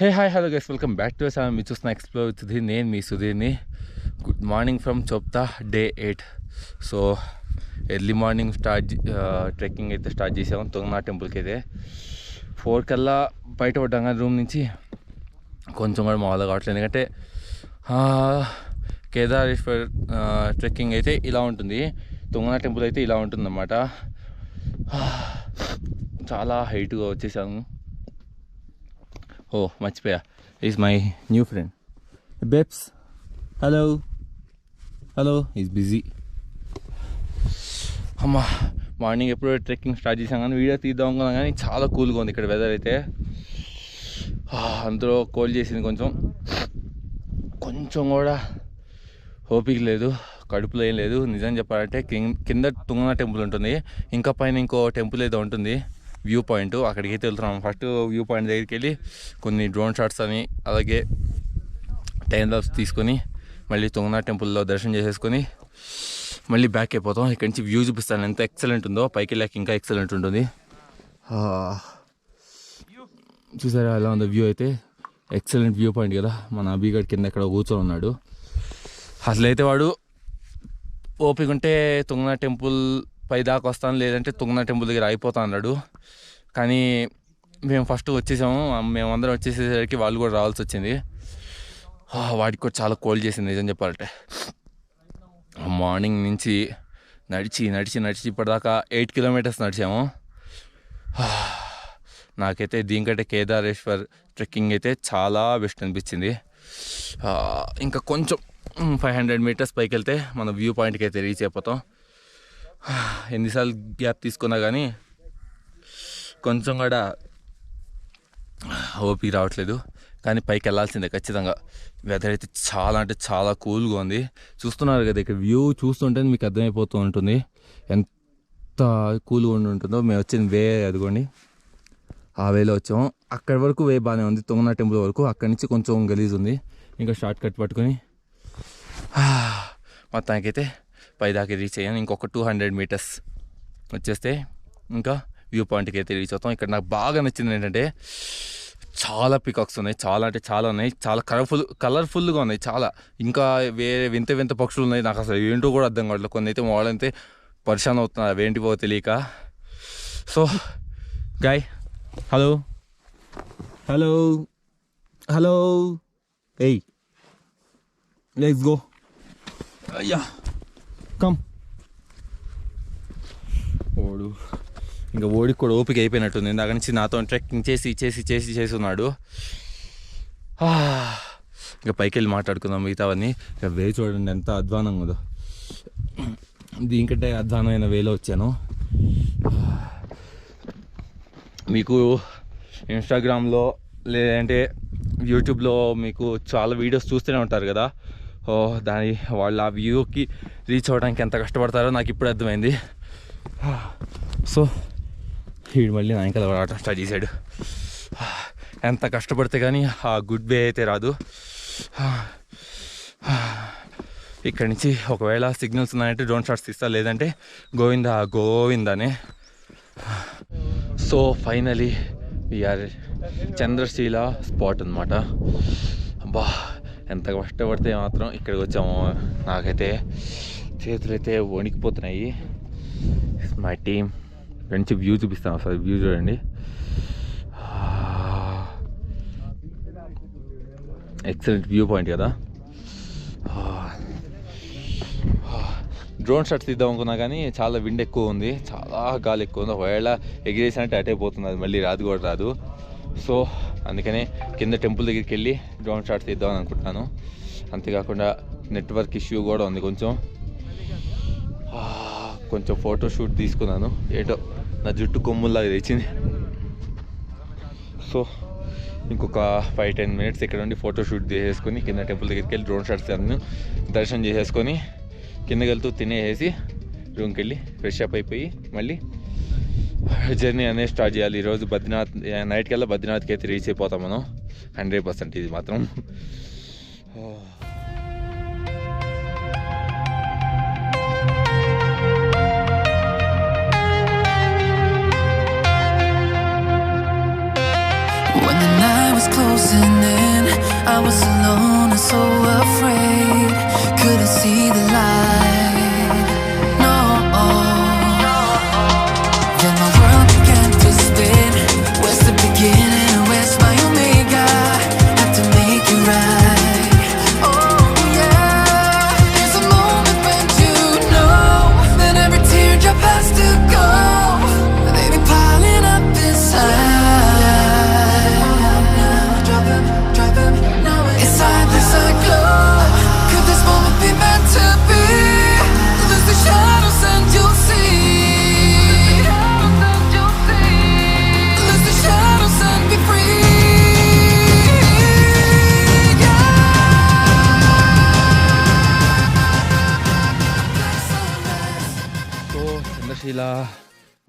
Hey hi hello guys welcome back to seven మీరు చూస్తున్న explore అవుతుంది నేను మీ సుధీర్ని good morning from Chopta day eight so early morning start trekking అయితే start చేసాము. తొంగనా టెంపుల్కి అయితే. ఫోర్ కల్లా బయట పడ్డాం కానీ రూమ్ నుంచి. కొంచెం కూడా మామూలుగా కావట్లేదు. ఎందుకంటే కేదారేశ్వర్ ట్రెక్కింగ్ అయితే ఇలా ఉంటుంది. తొంగనా టెంపుల్ అయితే ఇలా ఉంటుందన్నమాట. చాలా హైట్గా వచ్చేసాము. ఓ మర్చిపోయా. ఈజ్ మై న్యూ ఫ్రెండ్ బెప్స్ హలో హలో ఈజ్ బిజీ అమ్మా మార్నింగ్ ఎప్పుడో ట్రెక్కింగ్ స్టార్ట్ చేసాం కానీ వీడియో తీద్దాం అనుకున్నాం కానీ చాలా కూల్గా ఉంది ఇక్కడ వెదర్ అయితే. అందులో కోల్డ్ చేసింది కొంచెం. కొంచెం కూడా ఓపిక లేదు కడుపులో ఏం లేదు. నిజం చెప్పాలంటే కింద తుంగన టెంపుల్ ఉంటుంది. ఇంకా పైన ఇంకో టెంపుల్ ఏదో ఉంటుంది. View point. అక్కడికి అయితే వెళ్తున్నాం. ఫస్ట్ వ్యూ పాయింట్ దగ్గరికి వెళ్ళి కొన్ని డ్రోన్ షాట్స్ అని అలాగే టైం లాప్స్ తీసుకొని మళ్ళీ తుంగన టెంపుల్లో దర్శనం చేసేసుకొని మళ్ళీ బ్యాక్ అయిపోతాం. ఇక్కడి నుంచి వ్యూ చూపిస్తాను. ఎంత ఎక్సలెంట్ ఉందో. పైకి వెళ్ళాక ఇంకా ఎక్సలెంట్ ఉంటుంది. చూసారా ఎలా ఉందో వ్యూ అయితే? ఎక్సలెంట్ వ్యూ పాయింట్ కదా. మన అబీగడ్ కింద ఎక్కడ కూర్చొని ఉన్నాడు. అసలైతే వాడు ఓపిక ఉంటే తుంగన టెంపుల్ పై దాకా వస్తాను లేదంటే తుంగన టెంపుల్ దగ్గర అయిపోతా అన్నాడు. కానీ మేము ఫస్ట్ వచ్చేసాము. మేమందరం వచ్చేసేసరికి వాళ్ళు కూడా రావాల్సి వచ్చింది. వాడికి కూడా చాలా కోల్డ్ చేసింది నిజం చెప్పాలంటే. మార్నింగ్ నుంచి నడిచి నడిచి నడిచి ఇప్పటిదాకా ఎయిట్ కిలోమీటర్స్ నడిచాము. నాకైతే దీనికంటే కేదారేశ్వర్ ట్రెక్కింగ్ అయితే చాలా బెస్ట్ అనిపించింది. ఇంకా కొంచెం ఫైవ్ హండ్రెడ్ మీటర్స్ పైకి వెళ్తే మన వ్యూ పాయింట్కి అయితే రీచ్ అయిపోతాం. ఎన్నిసార్లు గ్యాప్ తీసుకున్నా కానీ కొంచెం కూడా ఓపిక రావట్లేదు. కానీ పైకి వెళ్ళాల్సిందే ఖచ్చితంగా. వెదర్ అయితే చాలా అంటే చాలా కూల్గా ఉంది. చూస్తున్నారు కదా ఇక్కడ వ్యూ చూస్తుంటే మీకు అర్థమైపోతూ ఉంటుంది. ఎంత కూల్గా ఉండి ఉంటుందో. మేము వచ్చింది వే అదిగోండి. ఆ వేలో వచ్చాము. అక్కడి వరకు వే బాగానే ఉంది. తుంగనా టెంపుల్ వరకు. అక్కడి నుంచి కొంచెం గలీజ్ ఉంది. ఇంకా షార్ట్ కట్ పట్టుకొని మొత్తానికైతే పై దాకా రీచ్ అయ్యాను. ఇంకొక టూ హండ్రెడ్ మీటర్స్ వచ్చేస్తే ఇంకా వ్యూ పాయింట్కి అయితే రీచ్ అవుతాం. ఇక్కడ నాకు బాగా నచ్చింది ఏంటంటే చాలా పికాక్స్ ఉన్నాయి. చాలా అంటే చాలా ఉన్నాయి. చాలా కలర్ఫుల్ కలర్ఫుల్గా ఉన్నాయి. చాలా. ఇంకా వేరే వింత వింత పక్షులు ఉన్నాయి. నాకు అసలు ఏంటో కూడా అర్థం కావట్లేదు. కొన్ని అయితే వాళ్ళైతే పరిశాన్ అవుతున్నారు. అవి తెలియక. So guy hello hello hello ఏయ్ లెట్స్ గో అయ్యా. కమ్ ఓడు. ఇంకా ఓడికి కూడా ఓపిక అయిపోయినట్టుంది. ఇందాక నుంచి నాతో ట్రెక్కింగ్ చేసి చేసి చేసి చేసి ఉన్నాడు. ఇంకా పైకి వెళ్ళి మాట్లాడుకుందాం మిగతావన్నీ. ఇక వే చూడండి ఎంత అధ్వానంగా ఉందో. దీనికంటే అధ్వానమైన వేలో వచ్చాను. మీకు ఇన్స్టాగ్రామ్లో లేదంటే యూట్యూబ్లో మీకు చాలా వీడియోస్ చూస్తూనే ఉంటారు కదా. ఓ దాని వాళ్ళ ఆ వ్యూకి రీచ్ అవ్వడానికి ఎంత కష్టపడతారో నాకు ఇప్పుడు అర్థమైంది. సో వీడు మళ్ళీ నా ఇంకా ఆడటం స్టార్ట్ చేశాడు. ఎంత కష్టపడితే కానీ ఆ గుడ్ వే అయితే రాదు. ఇక్కడి నుంచి ఒకవేళ సిగ్నల్స్ ఉన్నాయంటే డ్రోన్ షాట్స్ తీస్తా లేదంటే Govinda గోవిందానే. So finally we're Chandrashila spot అనమాట బా ఎంత కష్టపడితే మాత్రం ఇక్కడికి వచ్చాము. నాకైతే చేతులు అయితే వణికిపోతున్నాయి. మై టీమ్ మంచి వ్యూ చూపిస్తాను ఒకసారి వ్యూ చూడండి. ఎక్సలెంట్ వ్యూ పాయింట్ కదా. డ్రోన్ షాట్స్ తీద్దాం అనుకున్నా కానీ చాలా విండ్ ఎక్కువ ఉంది. చాలా గాలి ఎక్కువ ఉంది. ఒకవేళ ఎగిరేసినట్టు అటైపోతుంది అది మళ్ళీ రాదు కూడా రాదు. సో అందుకనే కింద టెంపుల్ దగ్గరికి వెళ్ళి డ్రోన్ షాట్ తీద్దాం అని అనుకుంటున్నాను. అంతేకాకుండా నెట్వర్క్ ఇష్యూ కూడా ఉంది కొంచెం. కొంచెం ఫోటో షూట్ తీసుకున్నాను. ఏటో నా జుట్టు కొమ్ముల్లాగా తెచ్చింది. సో ఇంకొక ఫైవ్ టెన్ మినిట్స్ ఇక్కడ ఉండి ఫోటో షూట్ చేసేసుకొని కింద టెంపుల్ దగ్గరికి వెళ్ళి డ్రోన్ షాట్స్ అన్ని దర్శనం చేసేసుకొని కిందకి వెళ్తూ తినేసి రూమ్కి వెళ్ళి ఫ్రెష్ అప్ అయిపోయి మళ్ళీ జర్నీ అనేది స్టార్ట్ చేయాలి ఈరోజు బద్రీనాథ్ నైట్కి వెళ్ళి బద్రీనాథ్కి అయితే రీచ్ అయిపోతాం మనం హండ్రెడ్ పర్సెంట్ ఇది మాత్రం When The night was closing in. I was alone and so afraid. Couldn't see the light.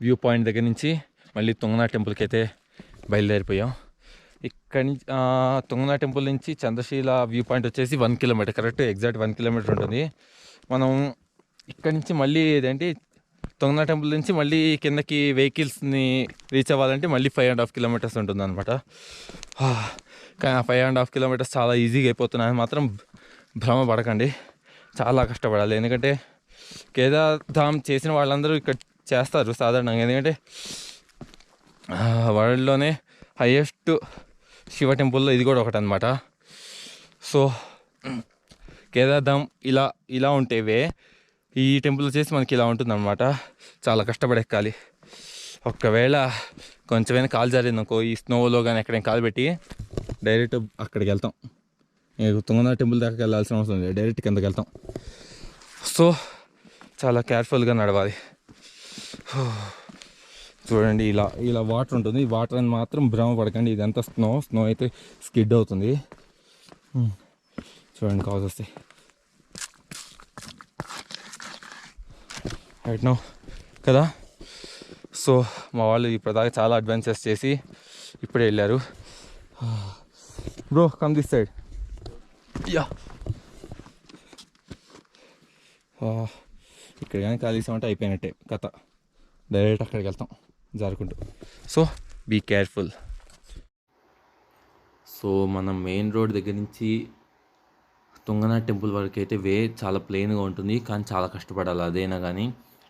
View point దగ్గర నుంచి మళ్ళీ తుంగనా టెంపుల్కి అయితే బయలుదేరిపోయాం. ఇక్కడి నుంచి తుంగనా టెంపుల్ నుంచి చంద్రశీల వ్యూ పాయింట్ వచ్చేసి one kilometre correct exact one kilometre ఉంటుంది. మనం ఇక్కడి నుంచి మళ్ళీ ఏదంటే తుంగనా టెంపుల్ నుంచి మళ్ళీ కిందకి వెహికల్స్ని రీచ్ అవ్వాలంటే మళ్ళీ ఫైవ్ అండ్ హాఫ్ కిలోమీటర్స్ ఉంటుంది అనమాట కానీ ఆ ఫైవ్ అండ్ హాఫ్ కిలోమీటర్స్ చాలా ఈజీగా అయిపోతున్నాయని మాత్రం భ్రమ పడకండి. చాలా కష్టపడాలి. ఎందుకంటే కేదార్ధామ్ చేసిన వాళ్ళందరూ ఇక్కడ చేస్తారు సాధారణంగా. ఎందుకంటే వరల్డ్లోనే హయ్యెస్ట్ శివ టెంపుల్లో ఇది కూడా ఒకటి అనమాట సో కేదార్ధామ్ ఇలా ఇలా ఉంటేవే ఈ టెంపుల్ వచ్చేసి మనకి ఇలా ఉంటుందన్నమాట. చాలా కష్టపడి ఎక్కాలి. ఒకవేళ కొంచెమైనా కాలు జారిందనుకో ఈ స్నోలో కానీ ఎక్కడైనా కాలు పెట్టి డైరెక్ట్ అక్కడికి వెళ్తాం. ఇక టెంపుల్ దాకా వెళ్ళాల్సిన అవసరం లేదు. డైరెక్ట్ కిందకి వెళ్తాం. సో చాలా కేర్ఫుల్గా నడవాలి. చూడండి ఇలా ఇలా వాటర్ ఉంటుంది. ఈ వాటర్ అని మాత్రం భ్రమ పడకండి. ఇదంతా స్నో స్నో అయితే స్కిడ్ అవుతుంది. చూడండి కాజ్ వస్తే రైట్ నో కదా? సో మా వాళ్ళు ఇప్పటిదాకా చాలా అడ్వెంచర్స్ చేసి ఇప్పుడే వెళ్ళారు. Bro come this side ya ఇక్కడ కానీ కలిసామంటే అయిపోయినట్టే కథ. డైరెక్ట్ అక్కడికి వెళ్తాం. జారుకుంటూ. సో బీ కేర్ఫుల్ సో మనం మెయిన్ రోడ్ దగ్గర నుంచి తుంగనాథ్ టెంపుల్ వరకు అయితే వే చాలా ప్లెయిన్గా ఉంటుంది. కానీ చాలా కష్టపడాలి. అదైనా కానీ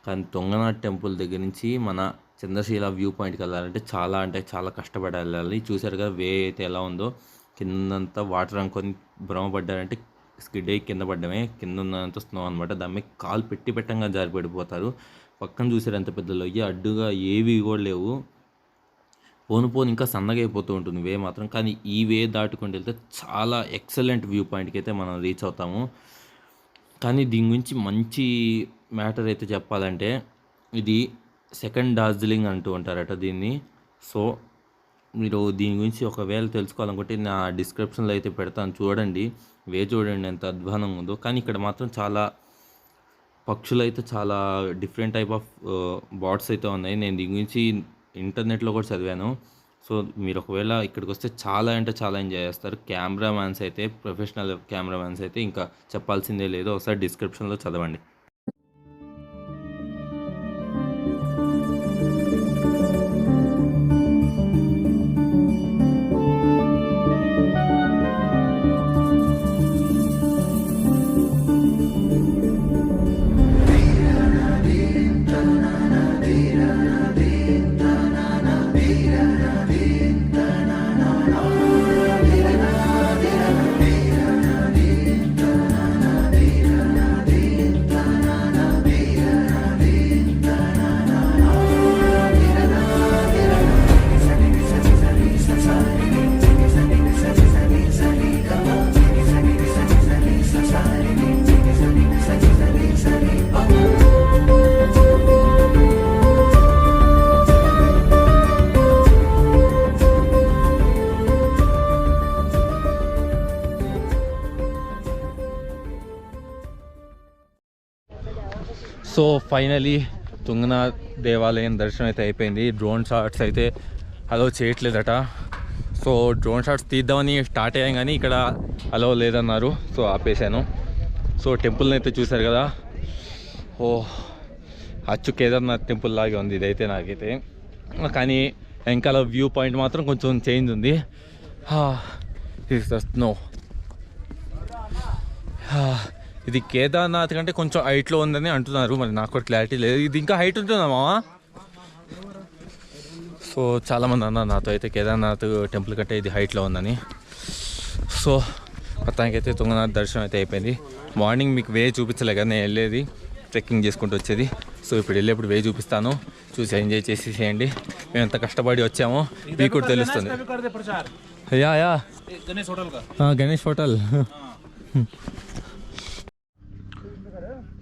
కానీ తుంగనాథ్ టెంపుల్ దగ్గర నుంచి మన చంద్రశీల వ్యూ పాయింట్కి వెళ్ళాలంటే చాలా అంటే చాలా కష్టపడి వెళ్ళాలి చూసారు కదా వే అయితే ఎలా ఉందో. కిందంతా వాటర్ అనుకొని భ్రమపడ్డారంటే స్కిడ్ అయ్యి కింద పడ్డమే కింద ఉన్నంత స్నో అనమాట దాని కాలు పెట్టి పెట్టంగా జారి పడిపోతారు. పక్కన చూసారు ఎంత పెద్ద లొయ్య? అడ్డుగా ఏవి కూడా లేవు. పోను పోను ఇంకా సన్నగా అయిపోతూ ఉంటుంది వే మాత్రం. కానీ ఈ వే దాటుకుంటూ వెళ్తే చాలా ఎక్సలెంట్ వ్యూ పాయింట్కి అయితే మనం రీచ్ అవుతాము. కానీ దీని గురించి మంచి మ్యాటర్ అయితే చెప్పాలంటే ఇది సెకండ్ డార్జిలింగ్ అంటూ ఉంటారట దీన్ని. సో మీరు దీని గురించి ఒకవేళ తెలుసుకోవాలనుకుంటే నా డిస్క్రిప్షన్లో అయితే పెడతాను. చూడండి వే చూడండి ఎంత అధ్వానంగా ఉందో. కానీ ఇక్కడ మాత్రం చాలా పక్షులు అయితే చాలా డిఫరెంట్ టైప్ ఆఫ్ బర్డ్స్ అయితే ఉన్నాయి. నేను దీని గురించి ఇంటర్నెట్లో కూడా చదివాను. సో మీరు ఒకవేళ ఇక్కడికి వస్తే చాలా అంటే చాలా ఎంజాయ్ చేస్తారు. కెమెరామ్యాన్స్ అయితే ప్రొఫెషనల్ కెమెరామ్యాన్స్ అయితే ఇంకా చెప్పాల్సిందే లేదు. ఒకసారి డిస్క్రిప్షన్లో చదవండి. సో ఫైనలీ తుంగనాథ్ దేవాలయం దర్శనం అయితే అయిపోయింది. డ్రోన్ షాట్స్ అయితే అలో చేయట్లేదట. సో డ్రోన్ షాట్స్ తీద్దామని స్టార్ట్ అయ్యాం కానీ ఇక్కడ అలో లేదన్నారు. సో ఆపేశాను. సో టెంపుల్ని అయితే చూశారు కదా. ఓ అచ్చు కేదార్నాథ్ టెంపుల్ లాగే ఉంది ఇదైతే నాకైతే. కానీ వెనకాల వ్యూ పాయింట్ మాత్రం కొంచెం చేంజ్ ఉంది. ద స్నో ఇది కేదార్నాథ్ కంటే కొంచెం హైట్లో ఉందని అంటున్నారు. మరి నాకు కూడా క్లారిటీ లేదు. ఇది ఇంకా హైట్ ఉంటుందా మామా సో చాలామంది అన్నారు నాతో అయితే కేదార్నాథ్ టెంపుల్ కంటే ఇది హైట్లో ఉందని. సో మొత్తానికైతే తుంగనాథ్ దర్శనం అయితే అయిపోయింది. మార్నింగ్ మీకు వే చూపించలే కదా నేను వెళ్ళేది ట్రెక్కింగ్ చేసుకుంటూ వచ్చేది. సో ఇప్పుడు వెళ్ళేప్పుడు వే చూపిస్తాను. చూసి ఎంజాయ్ చేసి చేయండి. మేము ఎంత కష్టపడి వచ్చామో మీకు కూడా తెలుస్తుంది. Ya ya. Ganesh hotel Ganesh hotel.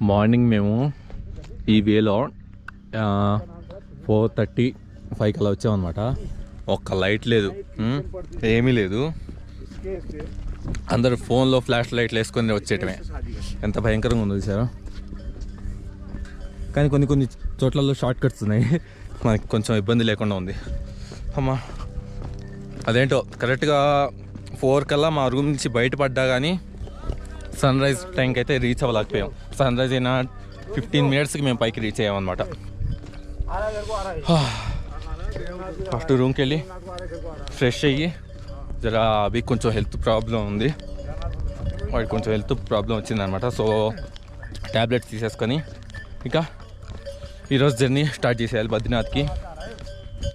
Morning మేము ఈ వేలో ఫోర్ థర్టీ ఫైవ్కి అలా వచ్చామన్నమాట. ఒక్క లైట్ లేదు. ఏమీ లేదు. అందరు ఫోన్లో ఫ్లాష్ లైట్లు వేసుకొని వచ్చేయటమే. ఎంత భయంకరంగా ఉందో సార్ కానీ కొన్ని కొన్ని చోట్లలో షార్ట్ కట్స్ ఉన్నాయి. మనకి కొంచెం ఇబ్బంది లేకుండా ఉంది. అమ్మా అదేంటో కరెక్ట్గా ఫోర్ కల్లా మా రూమ్ నుంచి బయటపడ్డా కానీ సన్ రైజ్ టైంకి అయితే రీచ్ అవ్వలేకపోయాం. సన్ రైజ్ అయినా ఫిఫ్టీన్ మినిట్స్కి మేము పైకి రీచ్ అయ్యామన్నమాట. ఫస్ట్ రూమ్కి వెళ్ళి ఫ్రెష్ అయ్యి జరా అవి కొంచెం హెల్త్ ప్రాబ్లం ఉంది. వాడికి కొంచెం హెల్త్ ప్రాబ్లం వచ్చిందనమాట సో ట్యాబ్లెట్స్ తీసేసుకొని ఇంకా ఈరోజు జర్నీ స్టార్ట్ చేసేయాలి బద్రీనాథ్కి.